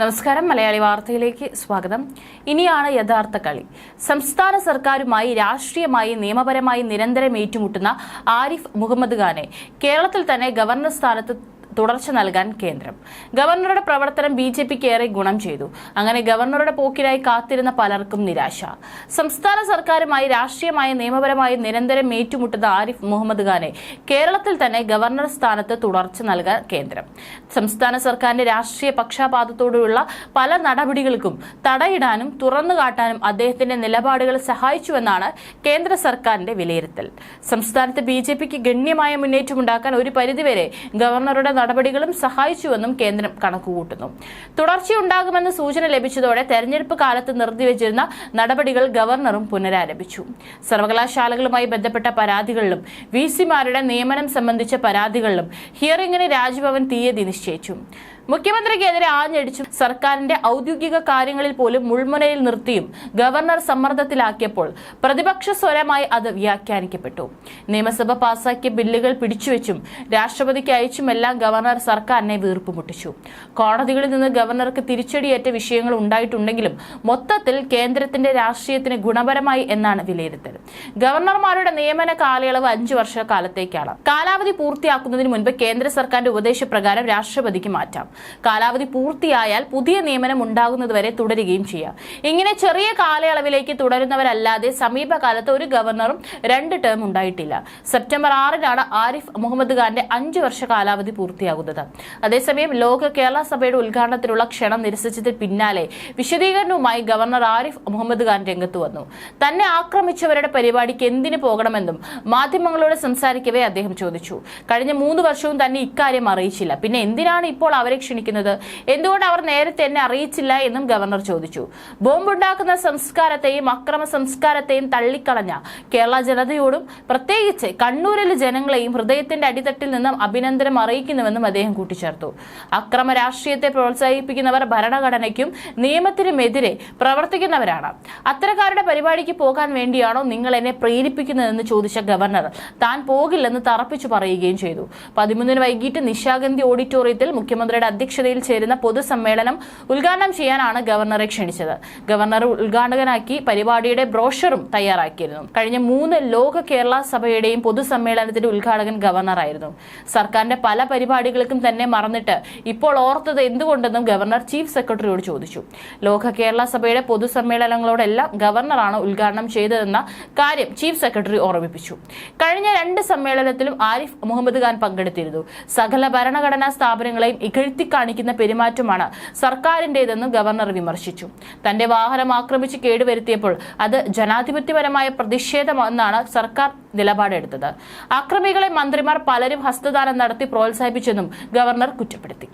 നമസ്കാരം മലയാളി വാർത്തയിലേക്ക് സ്വാഗതം. ഇനിയാണ് യഥാർത്ഥ കളി. സംസ്ഥാന സർക്കാരുമായി രാഷ്ട്രീയമായി നിയമപരമായി നിരന്തരം ഏറ്റുമുട്ടുന്ന ആരിഫ് മുഹമ്മദ് ഖാനെ കേരളത്തിൽ തന്നെ ഗവർണർ സ്ഥാനത്ത് തുടർച്ച നൽകാൻ കേന്ദ്രം. ഗവർണറുടെ പ്രവർത്തനം ബി ജെ പിക്ക് ഏറെ ഗുണം ചെയ്തു. അങ്ങനെ ഗവർണറുടെ പോക്കിലായി കാത്തിരുന്ന പലർക്കും നിരാശ. സംസ്ഥാന സർക്കാരുമായി രാഷ്ട്രീയമായി നിയമപരമായി നിരന്തരം ഏറ്റുമുട്ടുന്ന ആരിഫ് മുഹമ്മദ് ഖാനെ കേരളത്തിൽ തന്നെ ഗവർണർ സ്ഥാനത്ത് തുടർച്ച നൽകാൻ കേന്ദ്രം. സംസ്ഥാന സർക്കാരിന്റെ രാഷ്ട്രീയ പക്ഷാപാതത്തോടുള്ള പല നടപടികൾക്കും തടയിടാനും തുറന്നു കാട്ടാനും അദ്ദേഹത്തിന്റെ നിലപാടുകൾ സഹായിച്ചുവെന്നാണ് കേന്ദ്ര സർക്കാരിന്റെ വിലയിരുത്തൽ. സംസ്ഥാനത്ത് ബി ഗണ്യമായ മുന്നേറ്റമുണ്ടാക്കാൻ ഒരു പരിധിവരെ ഗവർണറുടെ നടപടികളും സഹായിച്ചുവെന്നും കേന്ദ്രം കണക്കുകൂട്ടുന്നു. തുടർച്ചയുണ്ടാകുമെന്ന് സൂചന ലഭിച്ചതോടെ തെരഞ്ഞെടുപ്പ് കാലത്ത് നിർത്തിവെച്ചിരുന്ന നടപടികൾ ഗവർണറും പുനരാരംഭിച്ചു. സർവകലാശാലകളുമായി ബന്ധപ്പെട്ട പരാതികളിലും വി സിമാരുടെ നിയമനം സംബന്ധിച്ച പരാതികളിലും ഹിയറിംഗിന് രാജ്ഭവൻ തീയതി നിശ്ചയിച്ചു. മുഖ്യമന്ത്രിക്കെതിരെ ആഞ്ഞടിച്ചും സർക്കാരിന്റെ ഔദ്യോഗിക കാര്യങ്ങളിൽ പോലും മുൾമുനയിൽ നിർത്തിയും ഗവർണർ സമ്മർദ്ദത്തിലാക്കിയപ്പോൾ പ്രതിപക്ഷ സ്വരമായി അത് വ്യാഖ്യാനിക്കപ്പെട്ടു. നിയമസഭ പാസാക്കിയ ബില്ലുകൾ പിടിച്ചുവെച്ചും രാഷ്ട്രപതിക്ക് അയച്ചുമെല്ലാം ഗവർണർ സർക്കാരിനെ വീർപ്പുമുട്ടിച്ചു കോടതികളിൽ നിന്ന് ഗവർണർക്ക് തിരിച്ചടിയേറ്റ വിഷയങ്ങൾ ഉണ്ടായിട്ടുണ്ടെങ്കിലും മൊത്തത്തിൽ കേന്ദ്രത്തിന്റെ രാഷ്ട്രീയത്തിന് ഗുണപരമായി എന്നാണ് വിലയിരുത്തൽ. ഗവർണർമാരുടെ നിയമന കാലയളവ് അഞ്ചു വർഷ കാലത്തേക്കാണ്. കാലാവധി പൂർത്തിയാക്കുന്നതിന് മുൻപ് കേന്ദ്ര സർക്കാരിന്റെ ഉപദേശപ്രകാരം രാഷ്ട്രപതിക്ക് മാറ്റാം. കാലാവധി പൂർത്തിയായാൽ പുതിയ നിയമനം ഉണ്ടാകുന്നതുവരെ തുടരുകയും ചെയ്യാം. ഇങ്ങനെ ചെറിയ കാലയളവിലേക്ക് തുടരുന്നവരല്ലാതെ സമീപകാലത്ത് ഒരു ഗവർണറും രണ്ട് ടേം ഉണ്ടായിട്ടില്ല. സെപ്റ്റംബർ ആറിനാണ് ആരിഫ് മുഹമ്മദ് ഖാന്റെ അഞ്ച് വർഷ കാലാവധി പൂർത്തിയാകുന്നത്. അതേസമയം ലോക കേരള സഭയുടെ ഉദ്ഘാടനത്തിനുള്ള ക്ഷണം നിരസിച്ചതിന് പിന്നാലെ വിശദീകരണവുമായി ഗവർണർ ആരിഫ് മുഹമ്മദ് ഖാൻ രംഗത്ത് വന്നു. തന്നെ ആക്രമിച്ചവരുടെ പരിപാടിക്ക് എന്തിനു പോകണമെന്നും മാധ്യമങ്ങളോട് സംസാരിക്കവേ അദ്ദേഹം ചോദിച്ചു. കഴിഞ്ഞ മൂന്ന് വർഷവും തന്നെ ഇക്കാര്യം അറിയിച്ചില്ല. പിന്നെ എന്തിനാണ് ഇപ്പോൾ അവരെ ക്ഷണിക്കുന്നത് എന്തുകൊണ്ട് അവർ നേരത്തെ എന്നെ അറിയിച്ചില്ല എന്നും ഗവർണർ ചോദിച്ചു. ബോംബുണ്ടാക്കുന്ന സംസ്കാരത്തെയും അക്രമ സംസ്കാരത്തെയും തള്ളിക്കളഞ്ഞ കേരള ജനതയോടും പ്രത്യേകിച്ച് കണ്ണൂരിലെ ജനങ്ങളെയും ഹൃദയത്തിന്റെ അടിത്തട്ടിൽ നിന്നും അഭിനന്ദനം അറിയിക്കുന്നുവെന്നും അദ്ദേഹം കൂട്ടിച്ചേർത്തു. അക്രമ രാഷ്ട്രീയത്തെ പ്രോത്സാഹിപ്പിക്കുന്നവർ ഭരണഘടനയ്ക്കും നിയമത്തിനുമെതിരെ പ്രവർത്തിക്കുന്നവരാണ്. അത്തരക്കാരുടെ പരിപാടിക്ക് പോകാൻ വേണ്ടിയാണോ നിങ്ങൾ എന്നെ പ്രേരിപ്പിക്കുന്നതെന്ന് ചോദിച്ച ഗവർണർ താൻ പോകില്ലെന്ന് തറപ്പിച്ചു പറയുകയും ചെയ്തു. പതിമൂന്നിന് വൈകിട്ട് നിശാഗന്ധി ഓഡിറ്റോറിയത്തിൽ മുഖ്യമന്ത്രിയുടെ അധ്യക്ഷതയിൽ ചേരുന്ന പൊതുസമ്മേളനം ഉദ്ഘാടനം ചെയ്യാനാണ് ഗവർണറെ ക്ഷണിച്ചത്. ഗവർണർ ഉദ്ഘാടകനാക്കി പരിപാടിയുടെ ബ്രോഷറും തയ്യാറാക്കിയിരുന്നു. കഴിഞ്ഞ മൂന്ന് ലോക കേരള സഭയുടെയും പൊതുസമ്മേളനത്തിന്റെ ഉദ്ഘാടകൻ ഗവർണറായിരുന്നു. സർക്കാരിന്റെ പല പരിപാടികൾക്കും തന്നെ മറന്നിട്ട് ഇപ്പോൾ ഓർത്തത് എന്തുകൊണ്ടെന്നും ഗവർണർ ചീഫ് സെക്രട്ടറിയോട് ചോദിച്ചു. ലോക കേരള സഭയുടെ പൊതുസമ്മേളനങ്ങളോടെല്ലാം ഗവർണറാണ് ഉദ്ഘാടനം ചെയ്തതെന്ന കാര്യം ചീഫ് സെക്രട്ടറി ഓർമ്മിപ്പിച്ചു. കഴിഞ്ഞ രണ്ട് സമ്മേളനത്തിലും ആരിഫ് മുഹമ്മദ് ഖാൻ പങ്കെടുത്തിരുന്നു. സകല ഭരണഘടനാ സ്ഥാപനങ്ങളെയും ഇകഴ്ത്തി കാണിക്കുന്ന പെരുമാറ്റമാണ് സർക്കാരിന്റെതെന്ന് ഗവർണർ വിമർശിച്ചു. തന്റെ വാഹനം ആക്രമിച്ച് കേടുവരുത്തിയപ്പോൾ അത് ജനാധിപത്യപരമായ പ്രതിഷേധമെന്നാണ് സർക്കാർ നിലപാടെടുത്തത്. അക്രമികളെ മന്ത്രിമാർ പലരും ഹസ്തദാനം നടത്തി പ്രോത്സാഹിപ്പിച്ചെന്നും ഗവർണർ കുറ്റപ്പെടുത്തി.